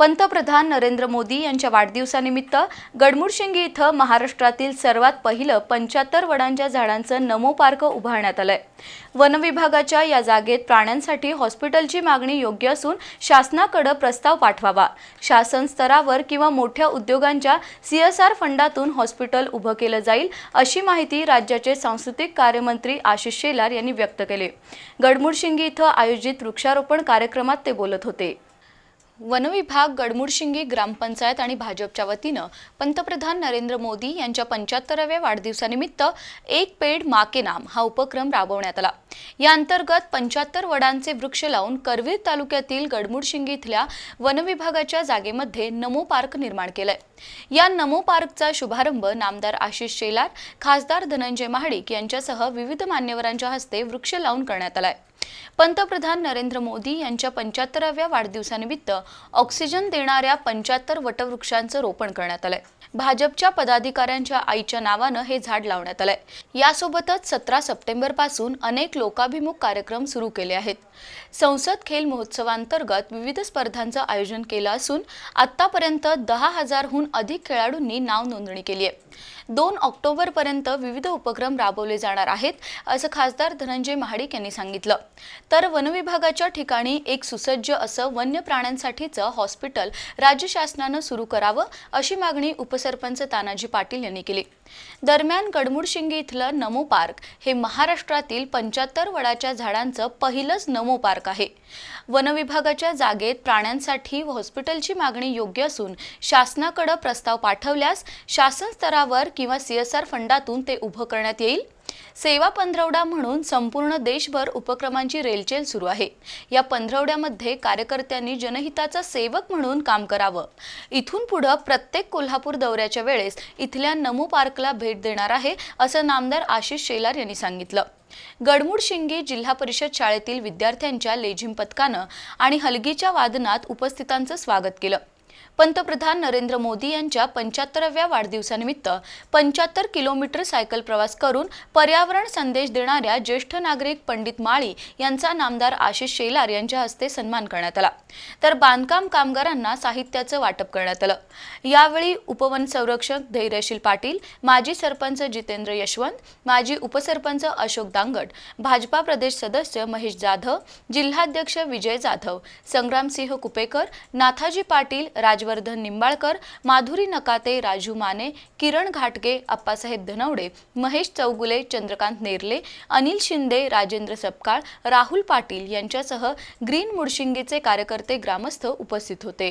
पंतप्रधान नरेंद्र मोदी यांच्या वाढदिवसानिमित्त गडमुडशिंगी इथं महाराष्ट्रातील सर्वात पहिलं पंच्याहत्तर वडांच्या झाडांचं नमो पार्क उभारण्यात आलंय. वनविभागाच्या या जागेत प्राण्यांसाठी हॉस्पिटलची मागणी योग्य असून शासनाकडे प्रस्ताव पाठवावा. शासन स्तरावर किंवा मोठ्या उद्योगांच्या सीएसआर फंडातून हॉस्पिटल उभं केलं जाईल अशी माहिती राज्याचे सांस्कृतिक कार्यमंत्री आशिष शेलार यांनी व्यक्त केली. गडमुडशिंगी इथं आयोजित वृक्षारोपण कार्यक्रमात ते बोलत होते. वनविभाग गडमुडशिंगी ग्रामपंचायत आणि भाजपच्या वतीनं पंतप्रधान नरेंद्र मोदी यांच्या पंच्याहत्तराव्या वाढदिवसानिमित्त एक पेड माके नाम हा उपक्रम राबवण्यात आला. या अंतर्गत पंच्याहत्तर वडांचे वृक्ष लावून करवीर तालुक्यातील गडमुडशिंगी इथल्या वनविभागाच्या जागेमध्ये नमो पार्क निर्माण केलंय. या नमो पार्कचा शुभारंभ नामदार आशिष शेलार खासदार धनंजय महाडिक यांच्यासह विविध मान्यवरांच्या हस्ते वृक्ष लावून करण्यात आलाय. पंतप्रधान नरेंद्र मोदी यांच्या पंच्याहत्तराव्या वाढदिवसानिमित्त ऑक्सिजन देणाऱ्या पंच्याहत्तर वटवृक्षांचं रोपण करण्यात आलंय. भाजपच्या पदाधिकाऱ्यांच्या आईच्या नावानं हे झाड लावण्यात आलंय. यासोबतच सतरा सप्टेंबरपासून अनेक लोकाभिमुख कार्यक्रम सुरू केले आहेत. संसद खेल महोत्सवांतर्गत विविध स्पर्धांचं आयोजन केलं असून आतापर्यंत दहा हजारहून अधिक खेळाडूंनी नाव नोंदणी केली आहे. दोन ऑक्टोबरपर्यंत विविध उपक्रम राबवले जाणार आहेत असं खासदार धनंजय महाडिक यांनी सांगितलं. तर वनविभागाच्या ठिकाणी एक सुसज्ज असं वन्य प्राण्यांसाठीचं हॉस्पिटल राज्य शासनानं सुरू करावं अशी मागणी उपसरपंच तानाजी पाटील यांनी केली. दरम्यान गडमुडशिंगी इथलं नमो पार्क हे महाराष्ट्रातील पंच्याहत्तर वडाच्या झाडांचं पहिलंच नमो पार्क आहे. वनविभागाच्या जागेत प्राण्यांसाठी हॉस्पिटलची मागणी योग्य असून शासनाकडे प्रस्ताव पाठवल्यास शासन स्तरावर किंवा सीएसआर फंडातून ते उभं करण्यात येईल. सेवा पंधरवडा म्हणून संपूर्ण देशभर उपक्रमांची रेलचेल सुरू आहे. या पंधरवड्यामध्ये कार्यकर्त्यांनी जनहिताचा सेवक म्हणून काम करावं. इथून पुढं प्रत्येक कोल्हापूर दौऱ्याच्या वेळेस इथल्या नमो पार्कला भेट देणार आहे असं नामदार आशिष शेलार यांनी सांगितलं. गडमूड शिंगे जिल्हा परिषद शाळेतील विद्यार्थ्यांच्या लेझिम पथकानं आणि हलगीच्या वादनात उपस्थितांचं स्वागत केलं. पंतप्रधान नरेंद्र मोदी यांच्या पंच्याहत्तराव्या वाढदिवसानिमित्त पंच्याहत्तर किलोमीटर सायकल प्रवास करून पर्यावरण संदेश देणाऱ्या ज्येष्ठ नागरिक पंडित माळी यांचा नामदार आशिष शेलार यांच्या हस्ते सन्मान करण्यात आला. तर बांधकाम कामगारांना साहित्याचं वाटप करण्यात आलं. यावेळी उपवन संरक्षक धैर्यशील पाटील माजी सरपंच जितेंद्र यशवंत माजी उपसरपंच अशोक दांगट भाजपा प्रदेश सदस्य महेश जाधव जिल्हाध्यक्ष विजय जाधव संग्रामसिंह कुपेकर नाथाजी पाटील हर्षवर्धन निंबाळकर माधुरी नकाते राजू माने किरण घाटगे अप्पासाहेब धनवडे महेश चौगुले चंद्रकांत नेरले अनिल शिंदे राजेंद्र सपकाळ राहुल पाटील यांच्यासह ग्रीन मुडशिंगीचे कार्यकर्ते ग्रामस्थ उपस्थित होते.